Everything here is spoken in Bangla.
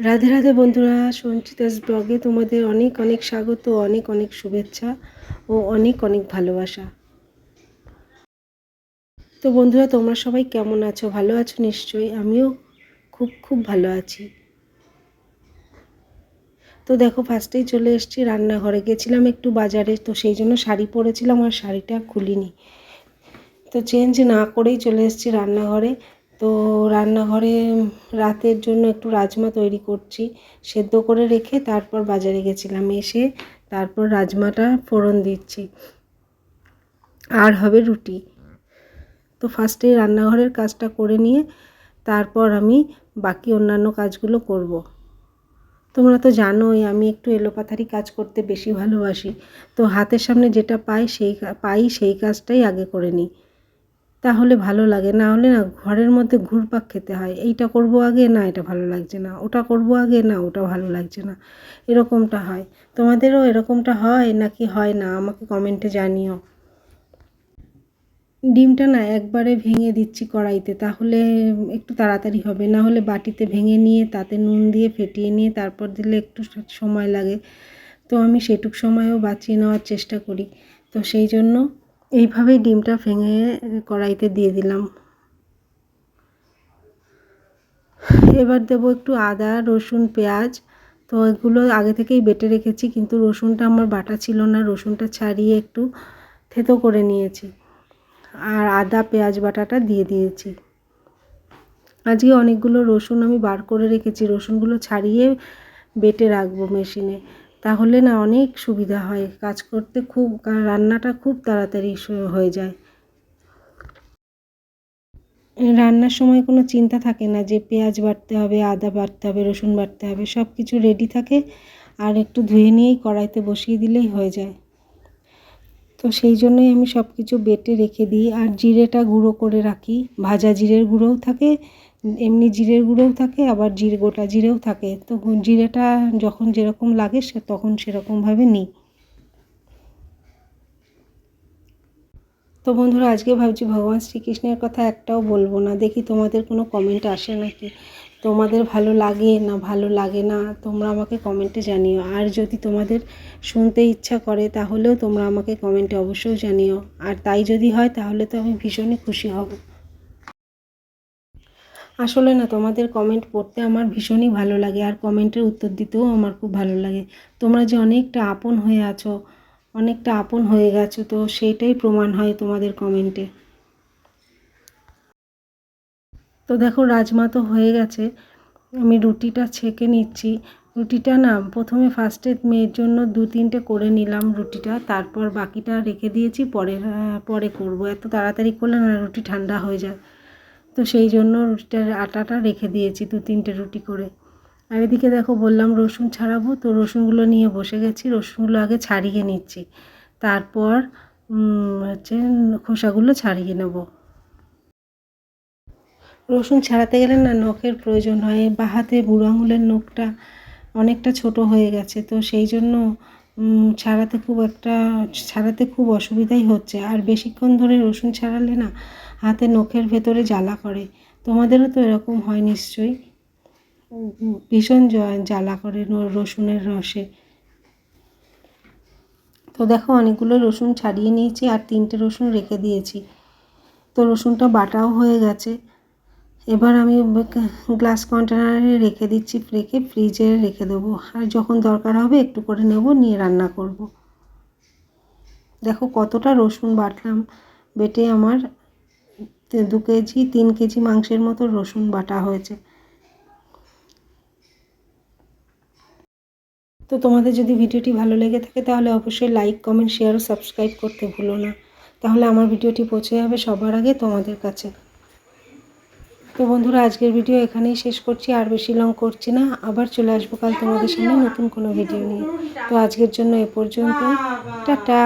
রাধে রাধে বন্ধুরা, সঞ্চিতাস ব্লগে তোমাদের অনেক অনেক স্বাগত, অনেক অনেক শুভেচ্ছা ও অনেক অনেক ভালোবাসা। তো বন্ধুরা, তোমরা সবাই কেমন আছো? ভালো আছো নিশ্চয়ই? আমিও খুব খুব ভালো আছি। তো দেখো ফার্স্টেই চলে এসেছি রান্নাঘরে। গেছিলাম একটু বাজারে, তো সেই জন্য শাড়ি পরেছিলাম আর শাড়িটা খুলিনি। তো চেঞ্জ না করেই চলে এসেছি রান্নাঘরে। তো রান্নাঘরে রাতের জন্য একটু রাজমা তৈরি করছি, সেদ্ধ করে রেখে তারপর বাজারে গেছিলাম। এসে তারপর রাজমাটা ফোড়ন দিচ্ছি। আর হবে রুটি। তো ফার্স্টে রান্নাঘরের কাজটা করে নিয়ে তারপর আমি বাকি অন্যান্য কাজগুলো করব। তোমরা তো জানোই, আমি একটু এলোপাথারি কাজ করতে বেশি ভালোবাসি। তো হাতের সামনে যেটা পাই সেই পাই সেই কাজটাই আগে করে নিই। তাহলে ভালো লাগে। না হলে না ঘরের মধ্যে ঘুরপাক খেতে হয়। এইটা করব আগে? না, এটা ভালো লাগছে না। ওটা করব আগে? না, ওটা ভালো লাগছে না। এরকমটা হয়। তোমাদেরও এরকমটা হয় নাকি হয় না? আমাকে কমেন্টে জানিও। ডিমটা না একবারে ভেঙে দিচ্ছি কড়াইতে। তাহলে একটু তাড়াতাড়ি হবে। না হলে বাটিতে ভেঙে নিয়ে তাতে নুন দিয়ে ফেটিয়ে নিয়ে তারপর দিলে একটু সময় লাগে। তো আমি সেটুক সময়ও বাঁচিয়ে নেওয়ার চেষ্টা করি। তো সেই জন্য এইভাবেই ডিমটা ভেঙে কড়াইতে দিয়ে দিলাম। এবার দেব একটু আদা, রসুন, পেঁয়াজ। তো এগুলো আগে থেকেই বেটে রেখেছি, কিন্তু রসুনটা আমার বাটা ছিল না, রসুনটা ছাড়িয়ে একটু থেতো করে নিয়েছি। আর আদা, পেঁয়াজ বাটাটা দিয়ে দিয়েছি। আজকে অনেকগুলো রসুন আমি বার করে রেখেছি, রসুনগুলো ছাড়িয়ে বেটে রাখব মেশিনে। তাহলে না অনেক সুবিধা হয় কাজ করতে খুব রান্নাটা খুব তাড়াতাড়ি হয়ে যায়। রান্নার সময় কোনো চিন্তা থাকে না যে পেঁয়াজ বাটতে হবে, আদা বাটতে হবে, রসুন বাটতে হবে সব কিছু রেডি থাকে আর একটু ধুয়ে নিয়েই কড়াইতে বসিয়ে দিলেই হয়ে যায়। তো সেই জন্যই আমি সব কিছু বেটে রেখে দিই আর জিরেটা গুঁড়ো করে রাখি। ভাজা জিরের গুঁড়োও থাকে এমনি জিরের গুঁড়োও থাকে, আবার জিরে, গোটা জিরেও থাকে। তো জিরেটা যখন যেরকম লাগে সে, তখন সেরকমভাবে নিই। তো বন্ধুরা, আজকে ভাবছি ভগবান শ্রীকৃষ্ণের কথা একটাও বলব না। দেখি তোমাদের কোনো কমেন্ট আসে নাকি? তোমাদের ভালো লাগে না ভালো লাগে না, তোমরা আমাকে কমেন্টে জানিও। আর যদি তোমাদের শুনতে ইচ্ছা করে, তাহলেও তোমরা আমাকে কমেন্টে অবশ্যই জানিও। আর তাই যদি হয়, তাহলে তো আমি ভীষণই খুশি হব। আসলে না, তোমাদের কমেন্ট পড়তে আমার ভীষণই ভালো লাগে আর কমেন্টের উত্তর দিতেও আমার খুব ভালো লাগে। তোমরা যে অনেকটা আপন হয়ে আছো, অনেকটা আপন হয়ে গেছো, তো সেইটাই প্রমাণ হয় তোমাদের কমেন্টে তো দেখো, রাজমা তো হয়ে গেছে। আমি রুটিটা ছেঁকে নিচ্ছি। রুটিটা না, প্রথমে ফার্স্টে মেয়ের জন্য দু তিনটে করে নিলাম রুটিটা, তারপর বাকিটা রেখে দিয়েছি, পরে পরে করব। এত তাড়াতাড়ি করলে না রুটি ঠান্ডা হয়ে যায়। তো সেই জন্য রুটিটার আটাটা রেখে দিয়েছি দু তিনটে রুটি করে। আর এদিকে দেখো বললাম রসুন ছাড়াবো, তো রসুনগুলো নিয়ে বসে গেছি, রসুনগুলো আগে ছাড়িয়ে নিচ্ছি। তারপর হচ্ছে খোসাগুলো ছাড়িয়ে নেব। রসুন ছাড়াতে গেলে না নখের প্রয়োজন হয়, বা হাতে বুড়ো আঙুলের নখটা অনেকটা ছোট হয়ে গেছে, তো সেই জন্য ছাড়াতে খুব একটা, ছাড়াতে খুব অসুবিধাই হচ্ছে। আর বেশিক্ষণ ধরে রসুন ছাড়ালে না, হাতে নখের ভেতরে জ্বালা করে। তোমাদেরও তো এরকম হয় নিশ্চয়ই? ভীষণ জ্বালা করে রসুনের রসে। তো দেখো, অনেকগুলো রসুন ছাড়িয়ে নিয়েছি, আর তিনটে রসুন রেখে দিয়েছি। তো রসুনটা বাটাও হয়ে গেছে। এবার আমি গ্লাস কন্টেনারে রেখে দিচ্ছি, রেখে ফ্রিজে রেখে দেবো। আর যখন দরকার হবে একটু করে নেব, নিয়ে রান্না করব। দেখো কতটা রসুন বাটলাম। বেটে আমার দু কেজি, তিন কেজি মাংসের মতো রসুন বাটা হয়েছে। তো তোমাদের যদি ভিডিওটি ভালো লেগে থাকে, তাহলে অবশ্যই লাইক কমেন্ট শেয়ার ও সাবস্ক্রাইব করতে ভুলো না। তাহলে আমার ভিডিওটি পৌঁছে যাবে সবার আগে তোমাদের কাছে। তো বন্ধুরা, আজকের ভিডিও এখানেই শেষ করছি। আর বেশি লং করছি না। আবার চলে আসব কাল তোমাদের সামনে নতুন কোনো ভিডিও নিয়ে। তো আজকের জন্য এ পর্যন্ত টাটা।